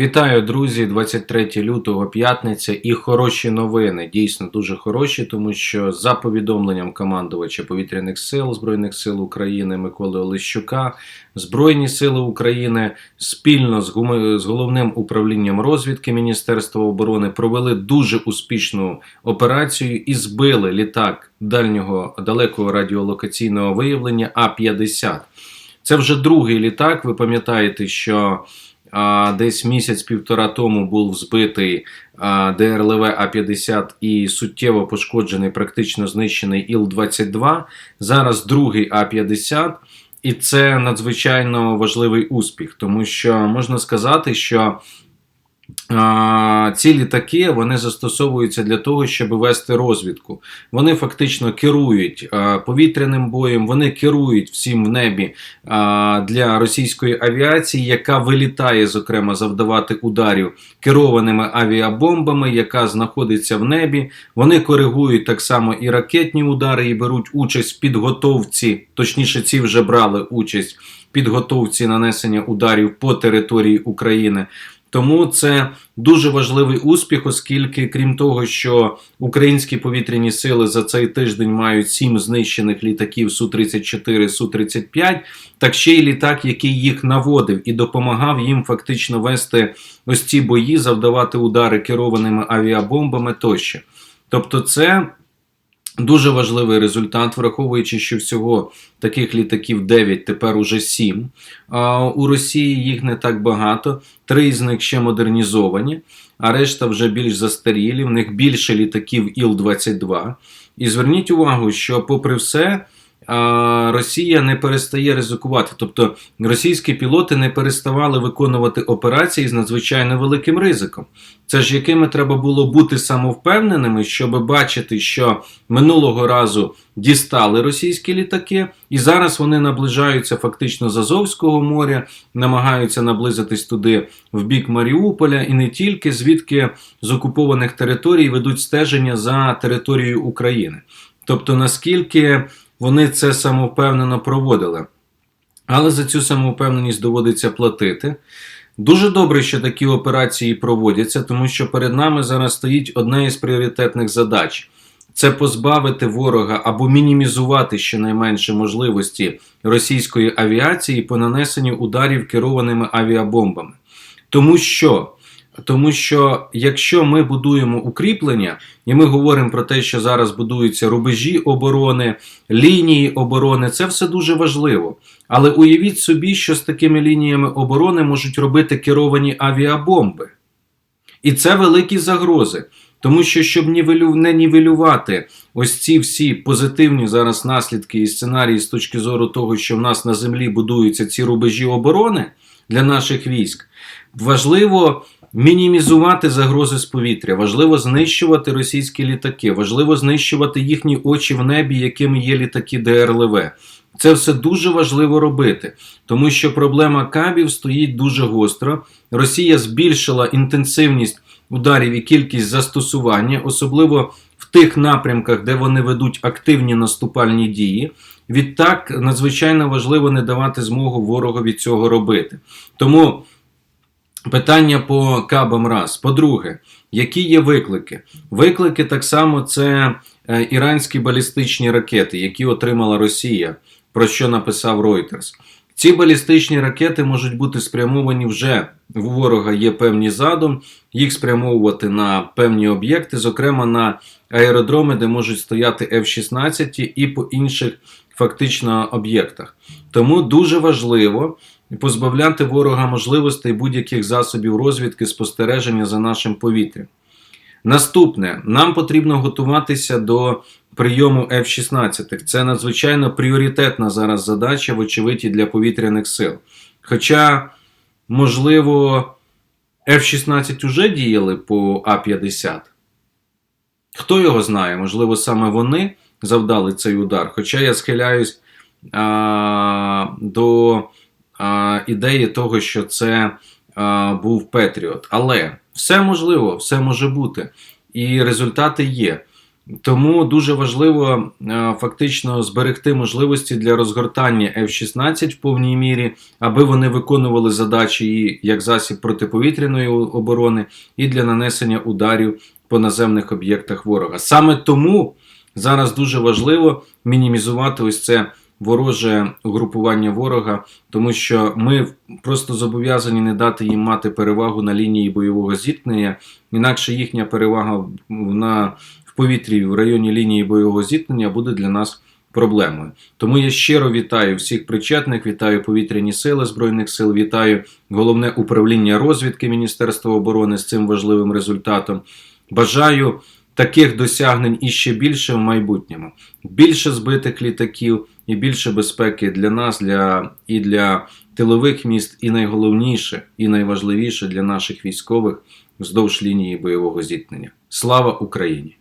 Вітаю, друзі! 23 лютого, п'ятниця і хороші новини. Дійсно дуже хороші, тому що за повідомленням командувача повітряних сил Збройних сил України Миколи Олещука, Збройні сили України спільно з, гуми- з головним управлінням розвідки Міністерства оборони провели дуже успішну операцію і збили літак дальнього далекого радіолокаційного виявлення А-50. Це вже другий літак. Ви пам'ятаєте, що а, десь місяць-півтора тому був збитий ДРЛВ А-50 і суттєво пошкоджений, практично знищений Іл-22. Зараз другий А-50. І це надзвичайно важливий успіх, тому що можна сказати, що ці літаки вони застосовуються для того, щоб вести розвідку. Вони фактично керують повітряним боєм, вони керують всім в небі для російської авіації, яка вилітає, зокрема, завдавати ударів керованими авіабомбами, яка знаходиться в небі. Вони коригують так само і ракетні удари, і беруть участь в підготовці, точніше, ці вже брали участь підготовці нанесення ударів по території України. Тому це дуже важливий успіх, оскільки, крім того, що українські повітряні сили за цей тиждень мають сім знищених літаків Су-34, Су-35, так ще й літак, який їх наводив і допомагав їм фактично вести ось ці бої, завдавати удари керованими авіабомбами тощо. Тобто, це. Дуже важливий результат, враховуючи, що всього таких літаків 9, тепер уже 7. А у Росії їх не так багато. Три з них ще модернізовані, а решта вже більш застарілі. В них більше літаків Іл-22. І зверніть увагу, що, попри все, Росія не перестає ризикувати. Тобто російські пілоти не переставали виконувати операції з надзвичайно великим ризиком. Це ж якими треба було бути самовпевненими, щоб бачити, що минулого разу дістали російські літаки, і зараз вони наближаються фактично з Азовського моря, намагаються наблизитись туди в бік Маріуполя, і не тільки звідки з окупованих територій ведуть стеження за територією України. Тобто, наскільки вони це самовпевнено проводили. Але за цю самовпевненість доводиться платити. Дуже добре, що такі операції проводяться, тому що перед нами зараз стоїть одна із пріоритетних задач: це позбавити ворога або мінімізувати щонайменше можливості російської авіації по нанесенню ударів керованими авіабомбами. Тому що. Тому що якщо ми будуємо укріплення, і ми говоримо про те, що зараз будуються рубежі оборони, лінії оборони, це все дуже важливо. Але уявіть собі, що з такими лініями оборони можуть робити керовані авіабомби. І це великі загрози. Тому що, щоб не нівелювати ось ці всі позитивні зараз наслідки і сценарії з точки зору того, що в нас на землі будуються ці рубежі оборони для наших військ, важливо мінімізувати загрози з повітря, важливо знищувати російські літаки, важливо знищувати їхні очі в небі, якими є літаки ДРЛВ. Це все дуже важливо робити, тому що проблема кабів стоїть дуже гостро. Росія збільшила інтенсивність ударів і кількість застосування, особливо в тих напрямках, де вони ведуть активні наступальні дії. Відтак надзвичайно важливо не давати змогу ворогові цього робити. Тому питання по кабам раз. По-друге, які є виклики? Виклики так само це е, іранські балістичні ракети, які отримала Росія, про що написав Reuters. Ці балістичні ракети можуть бути спрямовані вже у ворога є певні задум, їх спрямовувати на певні об'єкти, зокрема на аеродроми, де можуть стояти F-16 і по інших фактично об'єктах. Тому дуже важливо позбавляти ворога можливостей будь-яких засобів розвідки спостереження за нашим повітрям. Наступне, нам потрібно готуватися до прийому F-16. Це надзвичайно пріоритетна зараз задача, вочевидь, для повітряних сил. Хоча, можливо, F-16 уже діяли по А-50. Хто його знає? Можливо, саме вони завдали цей удар. Хоча я схиляюсь а, до ідеї того, що це був Петріот. Але все можливо, все може бути. І результати є. Тому дуже важливо фактично зберегти можливості для розгортання F-16 в повній мірі, аби вони виконували задачі і як засіб протиповітряної оборони, і для нанесення ударів по наземних об'єктах ворога. Саме тому зараз дуже важливо мінімізувати ось це вороже угрупування ворога, тому що ми просто зобов'язані не дати їм мати перевагу на лінії бойового зіткнення, інакше їхня перевага на в повітрі в районі лінії бойового зіткнення буде для нас проблемою. Тому я щиро вітаю всіх причетних, вітаю повітряні сили Збройних сил, вітаю головне управління розвідки Міністерства оборони з цим важливим результатом. Бажаю таких досягнень і ще більше в майбутньому. Більше збитих літаків і більше безпеки для нас, для і для тилових міст, і найголовніше, і найважливіше для наших військових вздовж лінії бойового зіткнення. Слава Україні!